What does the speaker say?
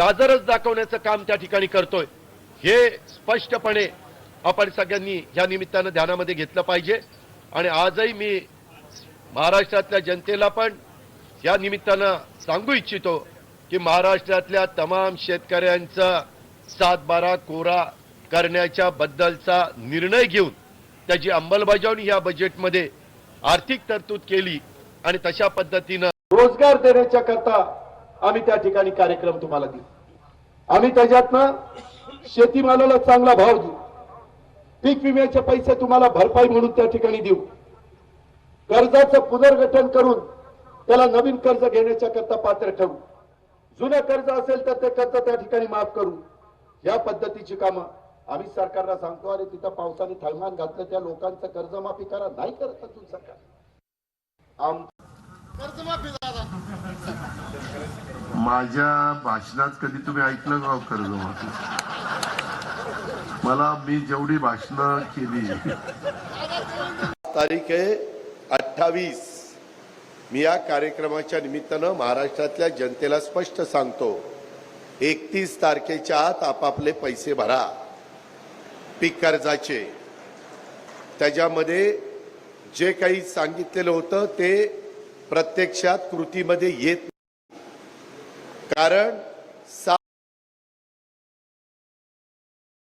गाजरच दाखवण्याचं काम त्या ठिकाणी करतोय. हे स्पष्टपणे आपण सगळ्यांनी या निमित्तानं ध्यानामध्ये घेतलं पाहिजे. आणि आजही मी महाराष्ट्रातल्या जनतेला पण या निमित्तानं सांगू इच्छितो की महाराष्ट्रातल्या तमाम शेतकऱ्यांचा सातबारा कोरा करण्याच्या बद्दलचा निर्णय घेऊन त्याची अंमलबजावणी या बजेटमध्ये आर्थिक तरतूद केली आणि तशा पद्धतीनं रोजगार देण्याच्या करता आम्ही त्या ठिकाणी कार्यक्रम तुम्हाला देऊ. आम्ही त्याच्यातनं शेतीमालाला चांगला भाव देऊ. पीक विम्याचे पैसे तुम्हाला भरपाई म्हणून त्या ठिकाणी देऊ. कर्जाचं पुनर्गठन करून त्याला नवीन कर्ज घेण्याच्या करता पात्र ठेवू जुनं कर्ज असेल तर ते कर्ज त्या ठिकाणी माफ करू. या पद्धतीची कामं आम्ही सरकारला सांगतो अरे तिथं पावसाने थैमान घातलं त्या लोकांचं कर्जमाफी करा नाही करत सरकार. आम माझ्या भाषणात कधी तुम्ही ऐकलं का हो कर्जमाफी? मला मी जेवढी भाषणं केली. तारीख आहे अठ्ठावीस. मी या कार्यक्रमाच्या निमित्तानं महाराष्ट्रातल्या जनतेला स्पष्ट सांगतो एकतीस तारखेच्या आत आपापले पैसे भरा. पीक कर्जाचे. त्याच्यामध्ये जे काही सांगितलेलं होतं ते प्रत्यक्षात कृतीमध्ये येत नाही. कारण सा